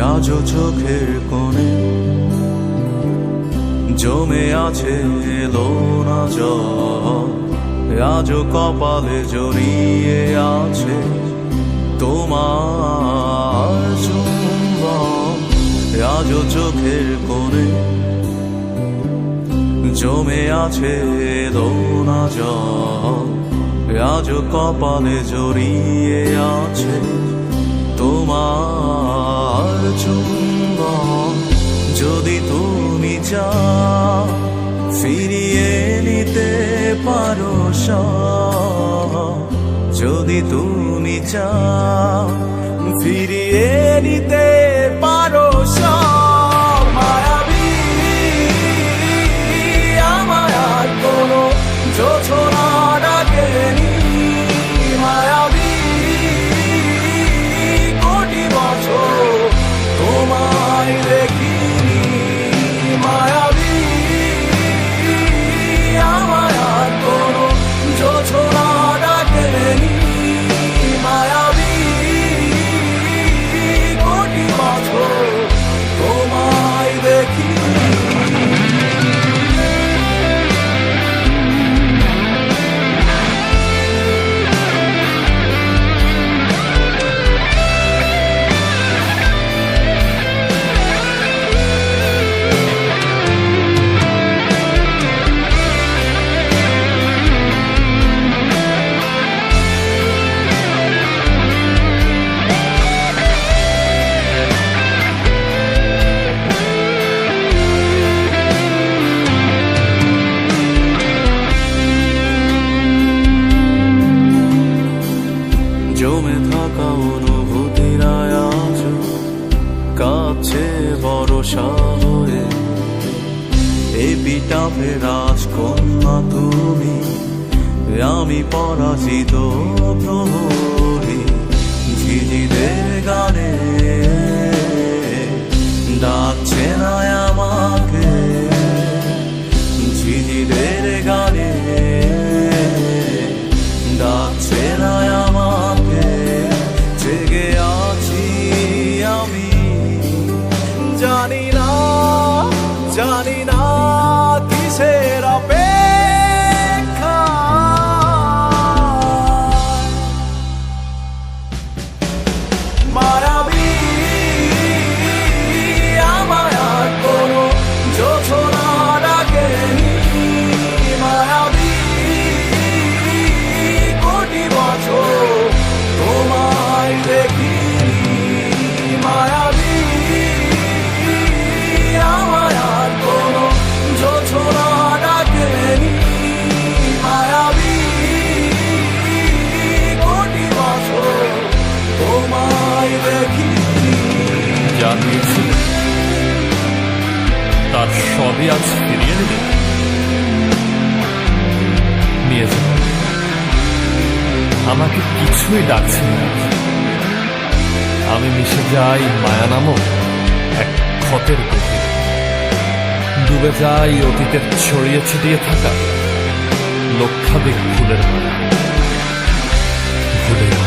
আজও চোখের কোণে। জমে আছে এলো না আজও কপালে জড়িয়ে আছে তোমার চুম্বন। আজও চোখের কোণে। জমে আছে এলো না আজও কপালে জড়িয়ে আছে চাও ফিরিয়ে নিতে পারো যদি তুমি চাও ফিরিয়ে নিতে ভরসা হয়ে এই পিটাপে রাজকন্যা তুমি আমি পরাজিত প্রহরী ঝিঝিদের গানে। জানি না তার সবই আজ ফিরিয়ে নেবে। নিয়ে যাও। আমাকে কিছুই ডাকছে না। আমি মিশে যাই মায়া নামক এক ক্ষতের গভীরে ডুবে যাই অতীতের ছড়িয়ে ছিটিয়ে থাকা লক্ষাধিক ফুলের মায়া ভুলে